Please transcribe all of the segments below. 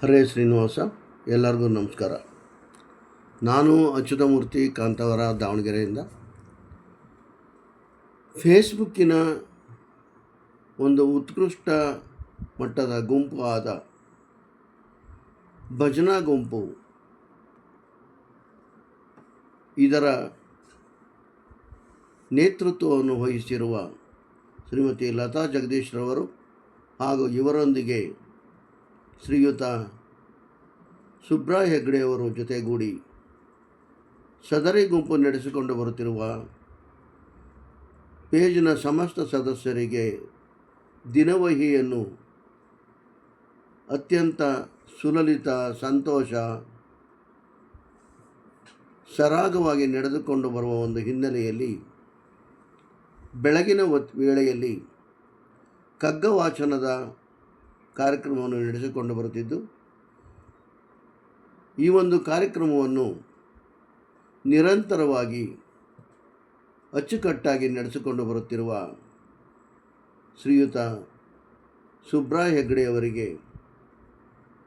ಹರೇ ಶ್ರೀನಿವಾಸ, ಎಲ್ಲರಿಗೂ ನಮಸ್ಕಾರ. ನಾನು ಅಚ್ಯುತಮೂರ್ತಿ ಕಾಂತವರ ದಾವಣಗೆರೆಯಿಂದ. ಫೇಸ್ಬುಕ್ಕಿನ ಒಂದು ಉತ್ಕೃಷ್ಟ ಮಟ್ಟದ ಗುಂಪು ಆದ ಭಜನಾ ಗುಂಪು ಇದರ ನೇತೃತ್ವವನ್ನು ವಹಿಸಿರುವ ಶ್ರೀಮತಿ ಲತಾ ಜಗದೀಶ್ರವರು ಹಾಗೂ ಇವರೊಂದಿಗೆ ಶ್ರೀಯುತ ಸುಬ್ರಾಯ್ ಹೆಗ್ಡೆಯವರು ಜೊತೆಗೂಡಿ ಸದರಿ ಗುಂಪು ನಡೆಸಿಕೊಂಡು ಬರುತ್ತಿರುವ ಪೇಜಿನ ಸಮಸ್ತ ಸದಸ್ಯರಿಗೆ ದಿನವಹಿಯನ್ನು ಅತ್ಯಂತ ಸುಲಲಿತ ಸಂತೋಷ ಸರಾಗವಾಗಿ ನಡೆದುಕೊಂಡು ಬರುವ ಒಂದು ಹಿನ್ನೆಲೆಯಲ್ಲಿ ಬೆಳಗಿನ ಹೊತ್ ವೇಳೆಯಲ್ಲಿ ಕಗ್ಗ ವಾಚನದ ಕಾರ್ಯಕ್ರಮವನ್ನು ನಡೆಸಿಕೊಂಡು ಬರುತ್ತಿದ್ದು, ಈ ಒಂದು ಕಾರ್ಯಕ್ರಮವನ್ನು ನಿರಂತರವಾಗಿ ಅಚ್ಚುಕಟ್ಟಾಗಿ ನಡೆಸಿಕೊಂಡು ಬರುತ್ತಿರುವ ಶ್ರೀಯುತ ಸುಬ್ರಾ ಹೆಗ್ಡೆಯವರಿಗೆ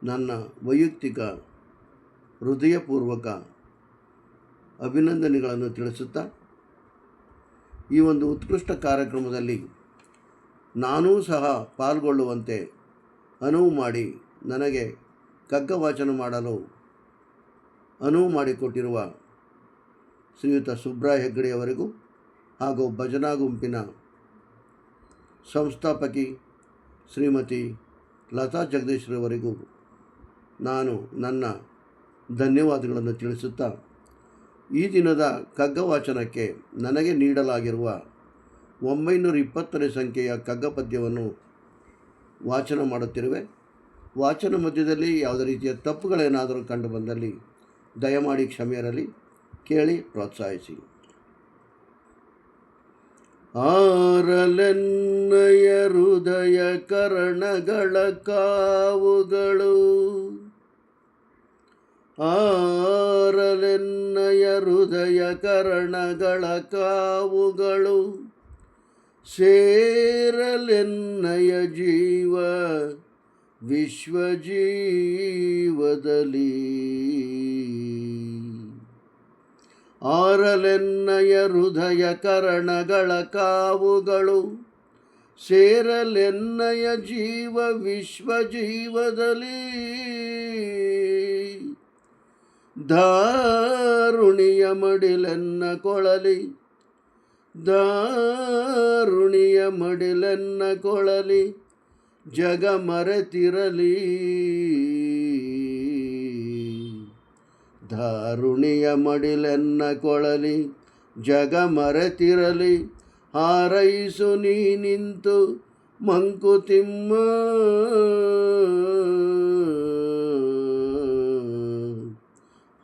ನನ್ನ ವೈಯಕ್ತಿಕ ಹೃದಯಪೂರ್ವಕ ಅಭಿನಂದನೆಗಳನ್ನು ತಿಳಿಸುತ್ತಾ, ಈ ಒಂದು ಉತ್ಕೃಷ್ಟ ಕಾರ್ಯಕ್ರಮದಲ್ಲಿ ನಾನೂ ಸಹ ಪಾಲ್ಗೊಳ್ಳುವಂತೆ ಅನುವು ಮಾಡಿ ನನಗೆ ಕಗ್ಗ ವಾಚನ ಮಾಡಲು ಅನುವು ಮಾಡಿಕೊಟ್ಟಿರುವ ಶ್ರೀಯುತ ಸುಬ್ರಾ ಹೆಗ್ಗಡೆಯವರಿಗೂ ಹಾಗೂ ಭಜನಾ ಗುಂಪಿನ ಸಂಸ್ಥಾಪಕಿ ಶ್ರೀಮತಿ ಲತಾ ಜಗದೀಶ್ರವರಿಗೂ ನಾನು ನನ್ನ ಧನ್ಯವಾದಗಳನ್ನು ತಿಳಿಸುತ್ತಾ, ಈ ದಿನದ ಕಗ್ಗ ವಾಚನಕ್ಕೆ ನನಗೆ ನೀಡಲಾಗಿರುವ ಒಂಬೈನೂರ ಇಪ್ಪತ್ತನೇ ಸಂಖ್ಯೆಯ ಕಗ್ಗ ಪದ್ಯವನ್ನು ವಾಚನ ಮಾಡುತ್ತಿರುವೆ. ವಾಚನ ಮಧ್ಯದಲ್ಲಿ ಯಾವುದೇ ರೀತಿಯ ತಪ್ಪುಗಳೇನಾದರೂ ಕಂಡು ಬಂದಲ್ಲಿ ದಯಮಾಡಿ ಕ್ಷಮೆಯರಲಿ ಕೇಳಿ ಪ್ರೋತ್ಸಾಹಿಸಿ. ಆರಲೆನ್ನಯ ಹೃದಯ ಕರಣಗಳ ಕಾವುಗಳು. ಆರಲೆನ್ನಯ ಹೃದಯ ಕರಣಗಳ ಕಾವುಗಳು. ಸೇರಲೆನ್ನಯ ಜೀವ ವಿಶ್ವಜೀವದಲ್ಲಿ ಆರಲೆನ್ನಯ ಹೃದಯ ಕರಣಗಳ ಕಾವುಗಳು ಸೇರಲೆನ್ನಯ ಜೀವ ವಿಶ್ವಜೀವದಲ್ಲಿ ದಾರುಣಿಯ ಮಡಿಲೆನ್ನ ಕೊಳಲಿ ದಾರುಣಿಯ ಮಡಿಲೆನ್ನ ಕೊಳಲಿ ಜಗ ಮರೆತಿರಲಿ ದಾರುಣಿಯ ಮಡಿಲೆನ್ನ ಕೊಳಲಿ ಜಗ ಮರೆತಿರಲಿ ಹಾರೈಸು ನೀ ನಿಂತು ಮಂಕುತಿಮ್ಮ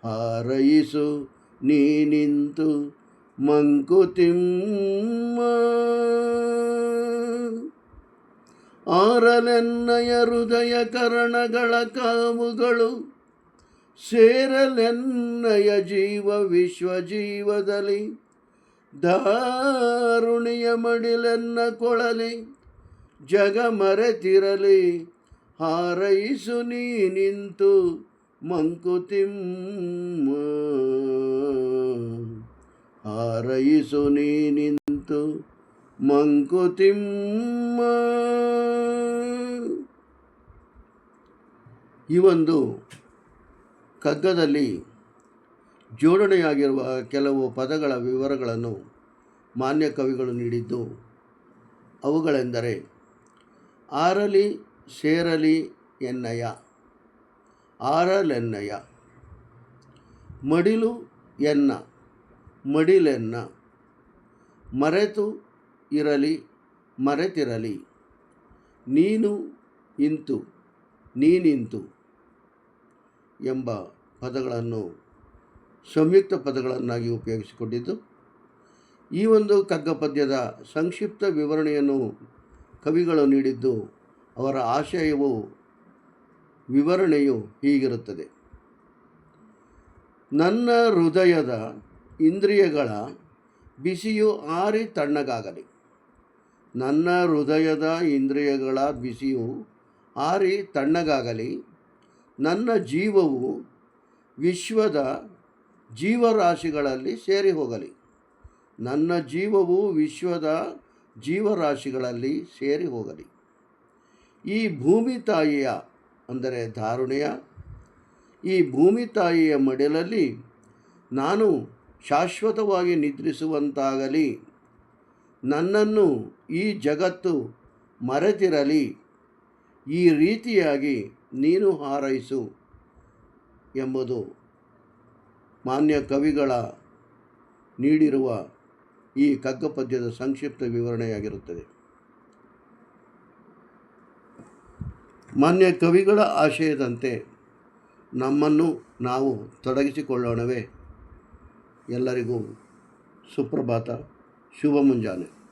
ಹಾರೈಸು ನೀ ನಿಂತು ಮಂಕುತಿಮ್ಮ ಆರಲೆನ್ನಯ ಹೃದಯ ಕರಣಗಳ ಕಾವುಗಳು ಸೇರಲೆನ್ನಯ ಜೀವ ವಿಶ್ವ ಜೀವದಲ್ಲಿ ದಾರುಣಿಯ ಮಡಿಲೆನ್ನ ಕೊಳಲಿ ಜಗ ಮರೆತಿರಲಿ ಹಾರೈಸು ನೀ ನಿಂತು ಮಂಕುತಿಮ್ಮ ಹಾರೈಸು ನೀ ನಿಂತು ಮಂಕುತಿಮ್ಮ ಈ ಒಂದು ಕಗ್ಗದಲ್ಲಿ ಜೋಡಣೆಯಾಗಿರುವ ಕೆಲವು ಪದಗಳ ವಿವರಗಳನ್ನು ಮಾನ್ಯ ಕವಿಗಳು ನೀಡಿದ್ದು ಅವುಗಳೆಂದರೆ ಆರಲಿ ಸೇರಲಿ ಎನ್ನಯ, ಆರಲೆನ್ನಯ, ಮಡಿಲು ಎನ್ನ. ಮಡಿಲೆನ್ನ. ಮರೆತು ಇರಲಿ, ಮರೆತಿರಲಿ. ನೀನು ಇಂತು, ನೀನಿಂತು ಎಂಬ ಪದಗಳನ್ನು, ಸಂಯುಕ್ತ ಪದಗಳನ್ನಾಗಿ ಉಪಯೋಗಿಸಿಕೊಂಡಿದ್ದು. ಈ ಒಂದು ಕಗ್ಗ ಪದ್ಯದ ಸಂಕ್ಷಿಪ್ತ ವಿವರಣೆಯನ್ನು ಕವಿಗಳು ನೀಡಿದ್ದು ಅವರ ಆಶಯವು, ವಿವರಣೆಯು ಹೀಗಿರುತ್ತದೆ. ನನ್ನ ಹೃದಯದ ಇಂದ್ರಿಯಗಳ ಬಿಸಿಯು ಆರಿ ತಣ್ಣಗಾಗಲಿ. ನನ್ನ ಹೃದಯದ ಇಂದ್ರಿಯಗಳ ಬಿಸಿಯು ಆರಿ ತಣ್ಣಗಾಗಲಿ. ನನ್ನ ಜೀವವು ವಿಶ್ವದ ಜೀವರಾಶಿಗಳಲ್ಲಿ ಸೇರಿ ಹೋಗಲಿ. ನನ್ನ ಜೀವವು ವಿಶ್ವದ ಜೀವರಾಶಿಗಳಲ್ಲಿ ಸೇರಿ ಹೋಗಲಿ. ಈ ಭೂಮಿ ತಾಯಿಯ ಅಂದರೆ ಧಾರುಣೆಯ ಈ ಭೂಮಿ ತಾಯಿಯ ಮಡಿಲಲ್ಲಿ ನಾನು ಶಾಶ್ವತವಾಗಿ ನಿದ್ರಿಸುವಂತಾಗಲಿ. ನನ್ನನ್ನು ಈ ಜಗತ್ತು ಮರೆತಿರಲಿ. ಈ ರೀತಿಯಾಗಿ ನೀನು ಹಾರೈಸು ಎಂಬುದು ಮಾನ್ಯ ಕವಿಗಳ ನೀಡಿರುವ ಈ ಕಗ್ಗಪದ್ಯದ ಸಂಕ್ಷಿಪ್ತ ವಿವರಣೆಯಾಗಿರುತ್ತದೆ. ಮಾನ್ಯ ಕವಿಗಳ ಆಶಯದಂತೆ ನಮ್ಮನ್ನು ನಾವು ತೊಡಗಿಸಿಕೊಳ್ಳೋಣವೇ. ಎಲ್ಲರಿಗೂ ಸುಪ್ರಭಾತ. ಶುಭ ಮುಂಜಾನೆ.